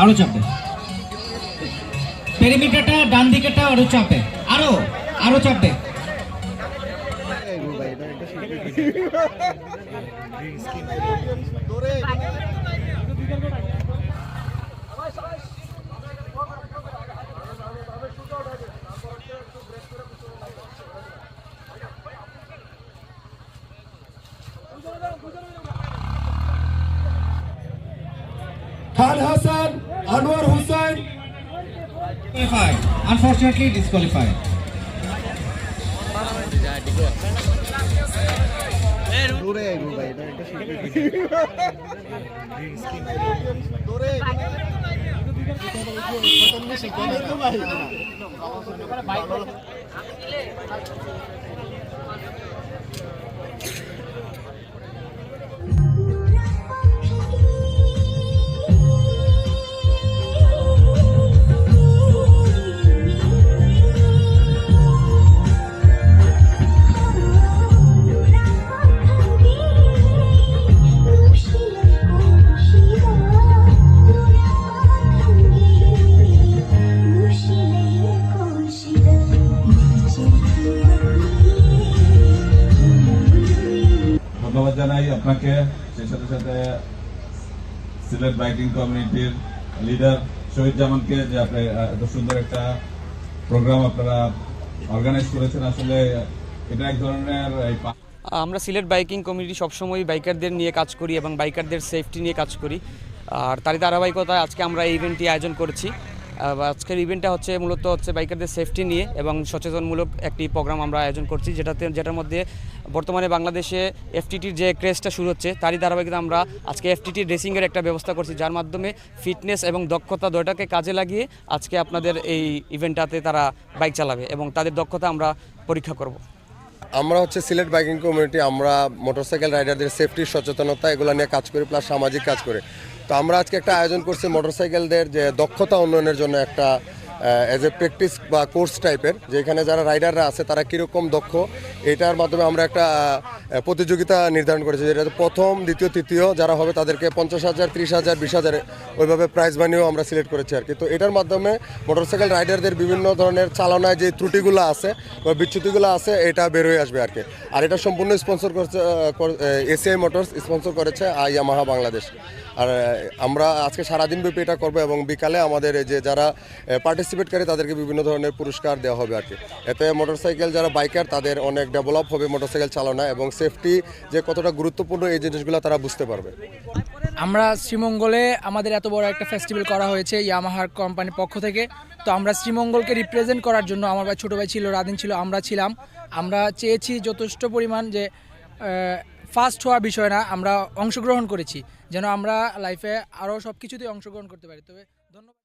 আরও চাপে। পেরিমিটারটা ডান দিকেরটা আরও চাপে। আরও আরও চাপে। খান Hasan Anwar Hussain disqualified unfortunately disqualified ধন্যবাদ জানাই আপনাকে, সেই সাথে সাথে সিলেট বাইকিং কমিউনিটির লিডার শহীদ জামানকে যে আপনি এত সুন্দর একটা প্রোগ্রাম আপনারা অর্গানাইজ করেছেন, আসলে এটা এক ধরনের আমরা সিলেট বাইকিং কমিটি সবসময় বাইকারদের নিয়ে কাজ করি এবং বাইকারদের সেফটি নিয়ে কাজ করি। আর তারই ধারাবাহিকতায় আজকে আমরা এই ইভেন্টটি আয়োজন করেছি। আজকের ইভেন্টটা হচ্ছে মূলত হচ্ছে বাইকারদের সেফটি নিয়ে এবং সচেতনমূলক একটি প্রোগ্রাম আমরা আয়োজন করছি, যেটাতে, যেটার মধ্যে বর্তমানে বাংলাদেশে এফটিটির যে ক্রেজটা শুরু হচ্ছে, তারই ধারাবাহিকতা আমরা আজকে এফটিটির রেসিংয়ের একটা ব্যবস্থা করছি, যার মাধ্যমে ফিটনেস এবং দক্ষতা দুটাকে কাজে লাগিয়ে আজকে আপনাদের এই ইভেন্টটাতে তারা বাইক চালাবে এবং তাদের দক্ষতা আমরা পরীক্ষা করব। আমরা হচ্ছে সিলেট বাইকিং কমিউনিটি আমরা মোটরসাইকেল রাইডারদের সেফটির সচেতনতা, এগুলো নিয়ে কাজ করি প্লাস সামাজিক কাজ করি। তো আমরা আজকে একটা আয়োজন করছি মোটরসাইকেলদের যে দক্ষতা উন্নয়নের জন্য একটা অ্যাজ এ প্র্যাকটিস বা কোর্স টাইপের যেখানে যারা রাইডাররা আছে, তারা কীরকম দক্ষ, এটার মাধ্যমে আমরা একটা প্রতিযোগিতা নির্ধারণ করেছি। যেটা প্রথম, দ্বিতীয়, তৃতীয় যারা হবে, তাদেরকে পঞ্চাশ হাজার, ত্রিশ হাজার, বিশ হাজারে ওইভাবে প্রাইজ মানিও আমরা সিলেক্ট করেছি আর কি। তো এটার মাধ্যমে মোটরসাইকেল রাইডারদের বিভিন্ন ধরনের চালনায় যে ত্রুটিগুলো আছে, বা বিচ্যুতিগুলো আছে, এটা বের হয়ে আসবে আর কি। আর এটা সম্পূর্ণ স্পন্সর করছে এসিআই মোটরস স্পন্সর করেছে ইয়ামাহা বাংলাদেশ। আর আমরা আজকে সারাদিন ব্যাপী এটা করব এবং বিকালে আমাদের যে যারা পার্টিসিপেট করে তাদেরকে বিভিন্ন ধরনের পুরস্কার দেওয়া হবে আর কি। এতে মোটরসাইকেল যারা বাইকার তাদের অনেক ডেভেলপ হবে মোটরসাইকেল চালনা এবং সেফটি যে কতটা গুরুত্বপূর্ণ এই জিনিসগুলো তারা বুঝতে পারবে। আমরা শ্রীমঙ্গলে আমাদের এত বড় একটা ফেস্টিভ্যাল করা হয়েছে ইয়ামাহার কোম্পানির পক্ষ থেকে। তো আমরা শ্রীমঙ্গলকে রিপ্রেজেন্ট করার জন্য আমার ভাই, ছোটো ভাই ছিল, রাদিন ছিল, আমরা ছিলাম। আমরা চেয়েছি যথেষ্ট পরিমাণ যে ফার্স্ট হওয়া বিষয় না, আমরা অংশগ্রহণ করেছি। যেন আমরা লাইফে আরও সব কিছুতেই অংশগ্রহণ করতে পারি। তবে ধন্যবাদ।